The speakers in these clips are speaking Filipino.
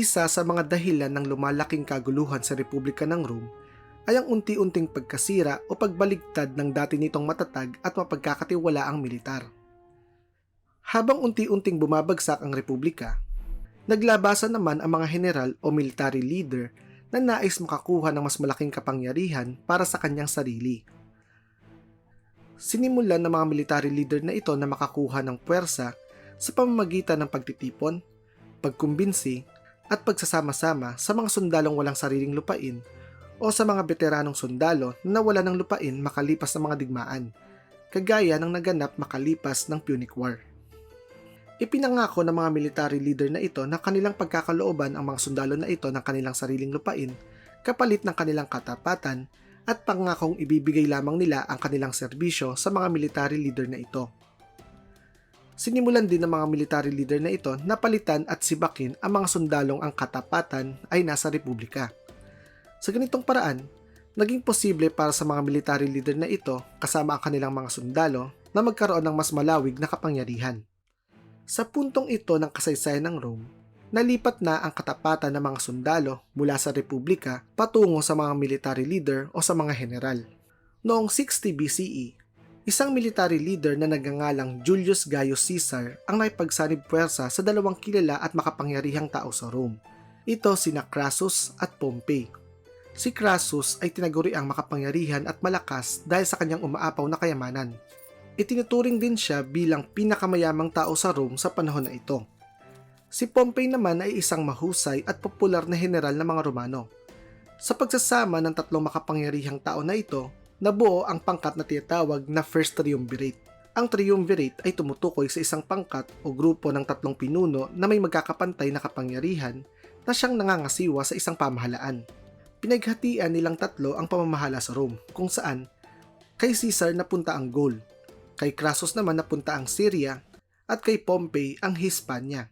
Isa sa mga dahilan ng lumalaking kaguluhan sa Republika ng Rome ay ang unti-unting pagkasira o pagbaligtad ng dati nitong matatag at mapagkakatiwalaang militar. Habang unti-unting bumabagsak ang Republika, naglabasan naman ang mga general o military leader na nais makakuha ng mas malaking kapangyarihan para sa kanyang sarili. Sinimulan ng mga military leader na ito na makakuha ng puwersa sa pamamagitan ng pagtitipon, pagkumbinsi, at pagsasama-sama sa mga sundalong walang sariling lupain o sa mga veteranong sundalo na nawala ng lupain makalipas ng mga digmaan, kagaya ng naganap makalipas ng Punic War. Ipinangako ng mga military leader na ito na kanilang pagkakalooban ang mga sundalo na ito ng kanilang sariling lupain kapalit ng kanilang katapatan at pangakong ibibigay lamang nila ang kanilang serbisyo sa mga military leader na ito. Sinimulan din ng mga military leader na ito na palitan at sibakin ang mga sundalong ang katapatan ay nasa republika. Sa ganitong paraan, naging posible para sa mga military leader na ito kasama ang kanilang mga sundalo na magkaroon ng mas malawig na kapangyarihan. Sa puntong ito ng kasaysayan ng Rome, nalipat na ang katapatan ng mga sundalo mula sa republika patungo sa mga military leader o sa mga general. Noong 60 BCE, isang military leader na nagangalang Julius Gaius Caesar ang naipagsanib puwersa sa dalawang kilala at makapangyarihang tao sa Rome. Ito sina Crassus at Pompey. Si Crassus ay tinaguri ang makapangyarihan at malakas dahil sa kanyang umaapaw na kayamanan. Itinuturing din siya bilang pinakamayamang tao sa Rome sa panahon na ito. Si Pompey naman ay isang mahusay at popular na general ng mga Romano. Sa pagsasama ng tatlong makapangyarihang tao na ito, nabuo ang pangkat na tinatawag na First Triumvirate. Ang Triumvirate ay tumutukoy sa isang pangkat o grupo ng tatlong pinuno na may magkakapantay na kapangyarihan na siyang nangangasiwa sa isang pamahalaan. Pinaghatian nilang tatlo ang pamamahala sa Rome kung saan kay Caesar napunta ang Gaul, kay Crassus naman napunta ang Syria at kay Pompey ang Hispania.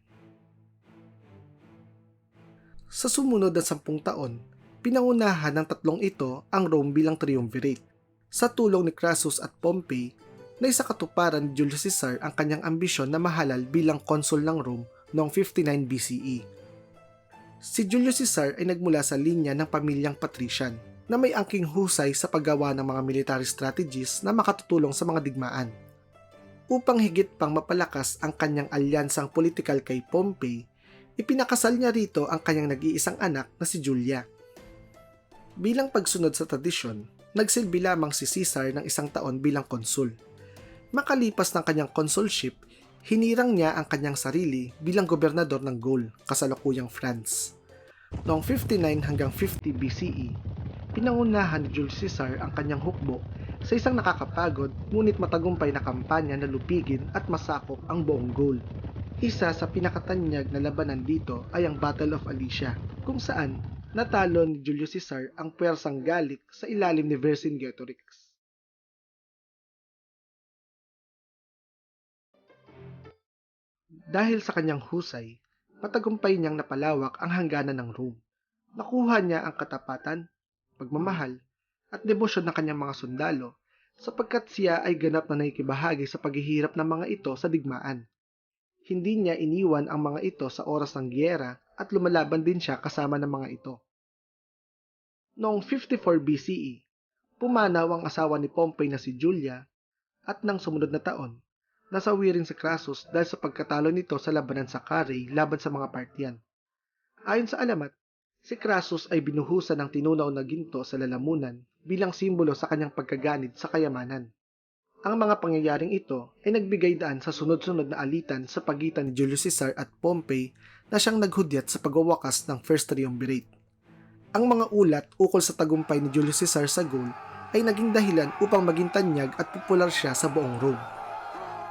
Sa sumunod na sampung taon, pinangunahan ng tatlong ito ang Rome bilang triumvirate. Sa tulong ni Crassus at Pompey, na isa katuparan ni Julius Caesar ang kanyang ambisyon na mahalal bilang konsul ng Rome noong 59 BCE. Si Julius Caesar ay nagmula sa linya ng pamilyang patrician na may angking husay sa paggawa ng mga military strategies na makatutulong sa mga digmaan. Upang higit pang mapalakas ang kanyang alyansang politikal kay Pompey, ipinakasal niya rito ang kanyang nag-iisang anak na si Julia. Bilang pagsunod sa tradisyon, nagsilbi lamang si Caesar ng isang taon bilang konsul. Makalipas ng kanyang consulship, hinirang niya ang kanyang sarili bilang gobernador ng Gaul, kasalukuyang France. Noong 59 hanggang 50 BCE, pinangunahan ni Julius Caesar ang kanyang hukbo sa isang nakakapagod ngunit matagumpay na kampanya na lupigin at masakop ang buong Gaul. Isa sa pinakatanyag na labanan dito ay ang Battle of Alesia, kung saan natalo ni Julius Caesar ang puwersang Gallic sa ilalim ni Vercingetorix. Dahil sa kanyang husay, matagumpay niyang napalawak ang hangganan ng Rome. Nakuha niya ang katapatan, pagmamahal, at debosyon ng kanyang mga sundalo sapagkat siya ay ganap na nakikibahagi sa paghihirap ng mga ito sa digmaan. Hindi niya iniwan ang mga ito sa oras ng giyera at lumalaban din siya kasama ng mga ito. Noong 54 BCE, pumanaw ang asawa ni Pompey na si Julia at nang sumunod na taon, nasawi rin si Crassus dahil sa pagkatalo nito sa labanan sa Carrhae laban sa mga Parthian. Ayon sa alamat, si Crassus ay binuhusan ng tinunaw na ginto sa lalamunan bilang simbolo sa kanyang pagkaganid sa kayamanan. Ang mga pangyayaring ito ay nagbigay daan sa sunod-sunod na alitan sa pagitan ni Julius Caesar at Pompey na siyang naghudyat sa pagwawakas ng First Triumvirate. Ang mga ulat ukol sa tagumpay ni Julius Caesar sa Gaul ay naging dahilan upang maging tanyag at popular siya sa buong Rome.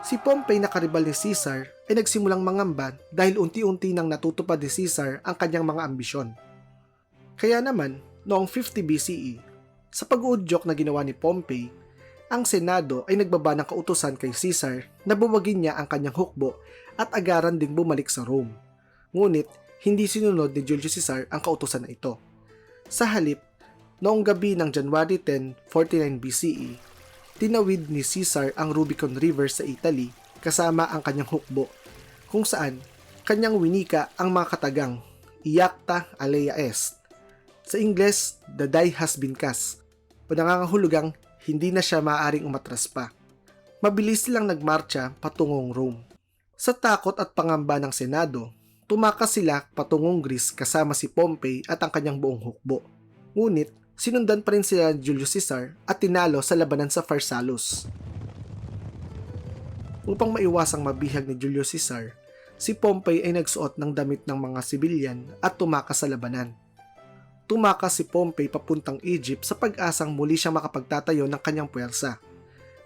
Si Pompey na karibal ni Caesar ay nagsimulang mangamba dahil unti-unti nang natutupad ni Caesar ang kanyang mga ambisyon. Kaya naman, noong 50 BCE, sa pag-uudyok na ginawa ni Pompey, ang Senado ay nagbaba ng kautusan kay Caesar na buwagin niya ang kanyang hukbo at agaran ding bumalik sa Rome. Ngunit, hindi sinunod ni Julius Caesar ang kautusan na ito. Sa halip, noong gabi ng January 10, 49 BCE, tinawid ni Caesar ang Rubicon River sa Italy kasama ang kanyang hukbo, kung saan kanyang winika ang mga katagang Iacta Alea Est. Sa Ingles, the die has been cast o nangangahulugang hindi na siya maaaring umatras pa. Mabilis silang nagmarcha patungong Rome. Sa takot at pangamba ng Senado, tumakas sila patungong Greece kasama si Pompey at ang kanyang buong hukbo. Ngunit, sinundan pa rin sila Julius Caesar at tinalo sa labanan sa Pharsalus. Upang maiwasang mabihag ni Julius Caesar, si Pompey ay nagsuot ng damit ng mga sibilyan at tumakas sa labanan. Tumakas si Pompey papuntang Egypt sa pag-asang muli siyang makapagtatayo ng kanyang puwersa.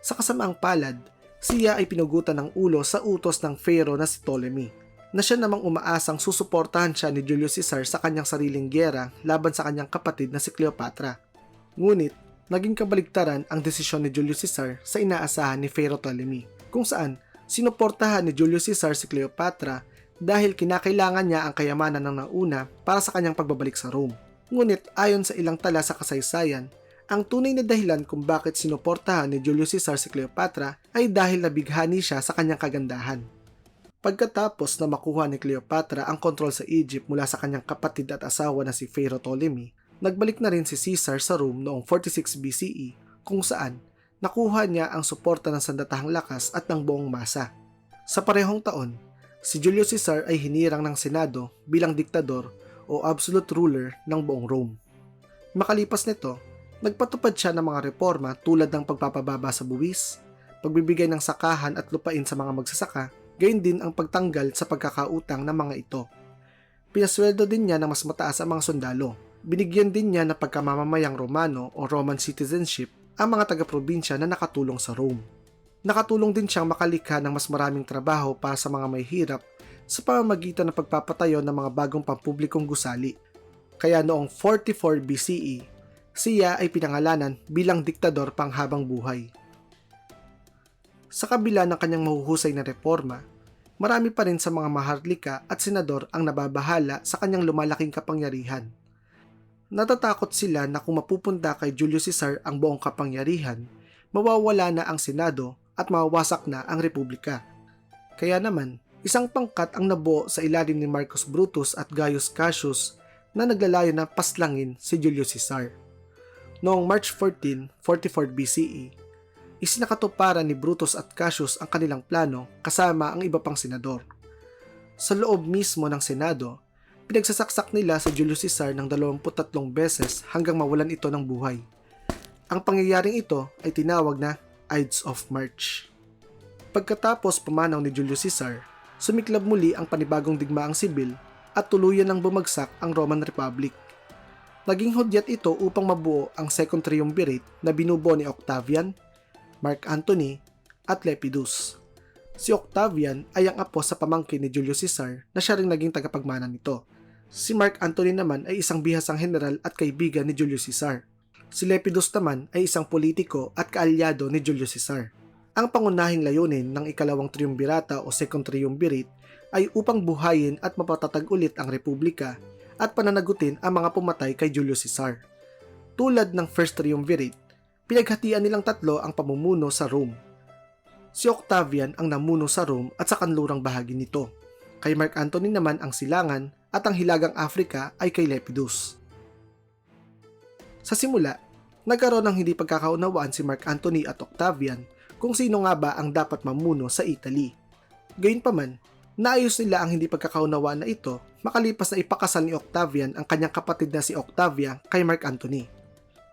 Sa kasamaang palad, siya ay pinugutan ng ulo sa utos ng Pharaoh na si Ptolemy, na siya namang umaasang susuportahan siya ni Julius Caesar sa kanyang sariling gyera laban sa kanyang kapatid na si Cleopatra. Ngunit, naging kabaligtaran ang desisyon ni Julius Caesar sa inaasahan ni Pharaoh Ptolemy, kung saan sinuportahan ni Julius Caesar si Cleopatra dahil kinakailangan niya ang kayamanan ng nauna para sa kanyang pagbabalik sa Rome. Ngunit ayon sa ilang tala sa kasaysayan, ang tunay na dahilan kung bakit sinuportahan ni Julius Caesar si Cleopatra ay dahil nabighani siya sa kanyang kagandahan. Pagkatapos na makuha ni Cleopatra ang kontrol sa Egypt mula sa kanyang kapatid at asawa na si Pharaoh Ptolemy, nagbalik na rin si Caesar sa Rome noong 46 BCE kung saan nakuha niya ang suporta ng sandatahang lakas at ng buong masa. Sa parehong taon, si Julius Caesar ay hinirang ng Senado bilang diktador o absolute ruler ng buong Rome. Makalipas nito, nagpatupad siya ng mga reforma tulad ng pagpapababa sa buwis, pagbibigay ng sakahan at lupain sa mga magsasaka, gayon din ang pagtanggal sa pagkakautang ng mga ito. Pinasweldo din niya ng mas mataas ang mga sundalo. Binigyan din niya ng pagkamamamayang Romano o Roman citizenship ang mga taga-probinsya na nakatulong sa Rome. Nakatulong din siyang makalikha ng mas maraming trabaho para sa mga may hirap sa pamamagitan ng pagpapatayo ng mga bagong pampublikong gusali. Kaya noong 44 BCE, siya ay pinangalanan bilang diktador panghabang buhay. Sa kabila ng kanyang mahuhusay na reforma, marami pa rin sa mga maharlika at senador ang nababahala sa kanyang lumalaking kapangyarihan. Natatakot sila na kung mapupunta kay Julius Caesar ang buong kapangyarihan, mawawala na ang Senado at mawawasak na ang Republika. Kaya naman, isang pangkat ang nabuo sa ilalim ni Marcus Brutus at Gaius Cassius na naglalayo na paslangin si Julius Caesar. Noong March 14, 44 BCE, isinakatuparan ni Brutus at Cassius ang kanilang plano kasama ang iba pang senador. Sa loob mismo ng Senado, pinagsasaksak nila sa Julius Caesar ng 23 beses hanggang mawalan ito ng buhay. Ang pangyayaring ito ay tinawag na Ides of March. Pagkatapos pumanaw ni Julius Caesar, sumiklab muli ang panibagong digmaang sibil at tuluyan ng bumagsak ang Roman Republic. Naging hudyat ito upang mabuo ang Second Triumvirate na binubuo ni Octavian, Mark Antony, at Lepidus. Si Octavian ay ang apo sa pamangkin ni Julius Caesar na siya ring naging tagapagmana nito. Si Mark Antony naman ay isang bihasang general at kaibigan ni Julius Caesar. Si Lepidus naman ay isang politiko at kaalyado ni Julius Caesar. Ang pangunahing layunin ng ikalawang triumvirata o second triumvirate ay upang buhayin at mapatatag ulit ang republika at pananagutin ang mga pumatay kay Julius Caesar. Tulad ng first triumvirate, pinaghatian nilang tatlo ang pamumuno sa Rome. Si Octavian ang namuno sa Rome at sa kanlurang bahagi nito. Kay Mark Antony naman ang silangan at ang hilagang Afrika ay kay Lepidus. Sa simula, nagkaroon ng hindi pagkakaunawaan si Mark Antony at Octavian kung sino nga ba ang dapat mamuno sa Italy. Gayunpaman, naayos nila ang hindi pagkakaunawaan na ito makalipas na ipakasal ni Octavian ang kanyang kapatid na si Octavia kay Mark Antony.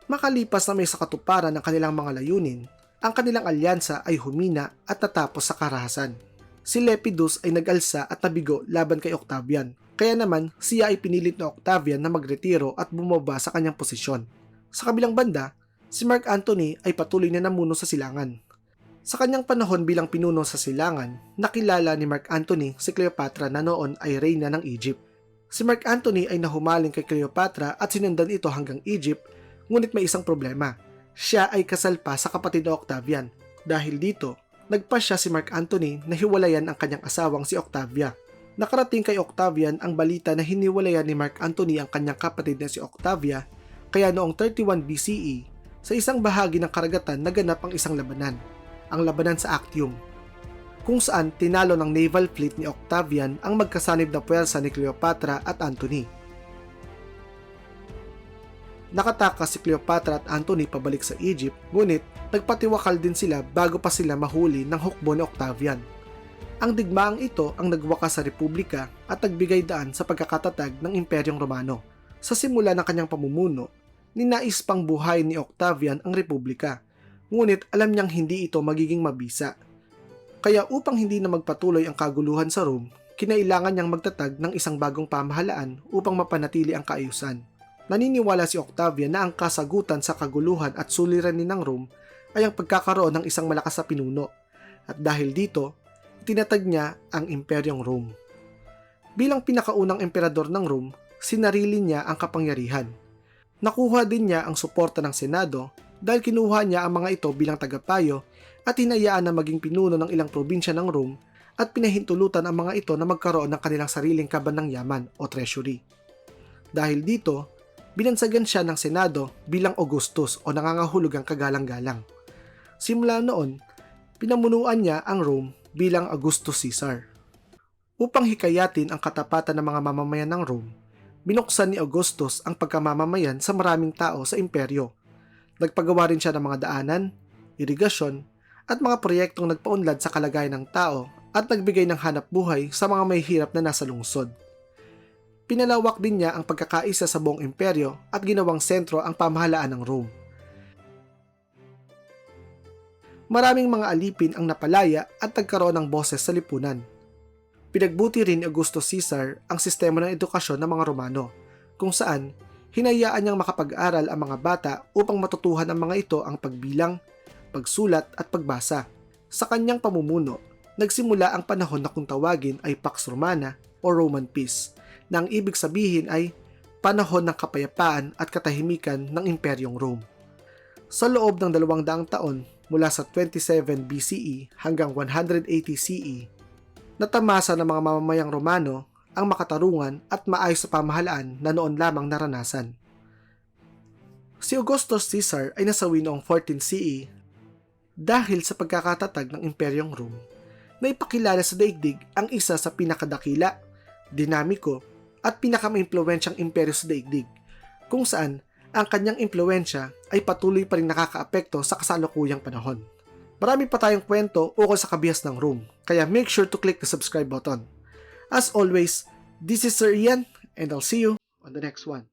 Makalipas na may sakatuparan ng kanilang mga layunin, ang kanilang alyansa ay humina at natapos sa karahasan. Si Lepidus ay nag-alsa at nabigo laban kay Octavian, kaya naman siya ay pinilit ni Octavian na magretiro at bumaba sa kanyang posisyon. Sa kabilang banda, si Mark Antony ay patuloy na namuno sa silangan. Sa kanyang panahon bilang pinuno sa silangan, nakilala ni Mark Antony si Cleopatra na noon ay reyna ng Egypt. Si Mark Antony ay nahumaling kay Cleopatra at sinundan ito hanggang Egypt, ngunit may isang problema. Siya ay kasal pa sa kapatid na Octavian. Dahil dito, nagpa siya si Mark Antony na hiwalayan ang kanyang asawang si Octavia. Nakarating kay Octavian ang balita na hiniwalayan ni Mark Antony ang kanyang kapatid na si Octavia, kaya noong 31 BCE, sa isang bahagi ng karagatan naganap ang isang labanan ang labanan sa Actium, kung saan tinalo ng naval fleet ni Octavian ang magkasanib na puwersa ni Cleopatra at Antony. Nakatakas si Cleopatra at Antony pabalik sa Egypt, ngunit nagpatiwakal din sila bago pa sila mahuli ng hukbo ni Octavian. Ang digmaang ito ang nagwakas sa Republika at nagbigay daan sa pagkakatatag ng Imperyong Romano. Sa simula ng kanyang pamumuno, ninais pang buhay ni Octavian ang Republika, ngunit alam niyang hindi ito magiging mabisa. Kaya upang hindi na magpatuloy ang kaguluhan sa Rome, kinailangan niyang magtatag ng isang bagong pamahalaan upang mapanatili ang kaayusan. Naniniwala si Octavian na ang kasagutan sa kaguluhan at suliranin ng Rome ay ang pagkakaroon ng isang malakas na pinuno. At dahil dito, tinatag niya ang Imperyong Rome. Bilang pinakaunang emperador ng Rome, sinarili niya ang kapangyarihan. Nakuha din niya ang suporta ng Senado dahil kinuha niya ang mga ito bilang tagapayo at hinayaan na maging pinuno ng ilang probinsya ng Rome at pinahintulutan ang mga ito na magkaroon ng kanilang sariling kaban ng yaman o treasury. Dahil dito, binansagan siya ng Senado bilang Augustus o nangangahulugang kagalang-galang. Simula noon, pinamunuan niya ang Rome bilang Augustus Caesar. Upang hikayatin ang katapatan ng mga mamamayan ng Rome, binuksan ni Augustus ang pagkamamamayan sa maraming tao sa imperyo. Nagpagawa rin siya ng mga daanan, irigasyon, at mga proyektong nagpaunlad sa kalagayan ng tao at nagbigay ng hanap buhay sa mga may hirap na nasa lungsod. Pinalawak din niya ang pagkakaisa sa buong imperyo at ginawang sentro ang pamahalaan ng Rome. Maraming mga alipin ang napalaya at nagkaroon ng boses sa lipunan. Pinagbuti rin ni Augusto Caesar ang sistema ng edukasyon ng mga Romano, kung saan hinayaan niyang makapag-aral ang mga bata upang matutuhan ang mga ito ang pagbilang, pagsulat at pagbasa. Sa kanyang pamumuno, nagsimula ang panahon na kung tawagin ay Pax Romana o Roman Peace, na ang ibig sabihin ay panahon ng kapayapaan at katahimikan ng Imperyong Rome. Sa loob ng dalawang daang taon mula sa 27 BCE hanggang 180 CE, natamasa ng mga mamamayang Romano ang makatarungan at maayos sa pamahalaan na noon lamang naranasan. Si Augustus Caesar ay nasawi noong 14 CE dahil sa pagkakatatag ng Imperyong Rome na ipakilala sa daigdig ang isa sa pinakadakila, dinamiko at pinakamaimpluwensyang imperyo sa daigdig kung saan ang kanyang impluensya ay patuloy pa rin nakakaapekto sa kasalukuyang panahon. Marami pa tayong kwento ukol sa kabihas ng Rome, kaya make sure to click the subscribe button. As always, this is Sir Ian, and I'll see you on the next one.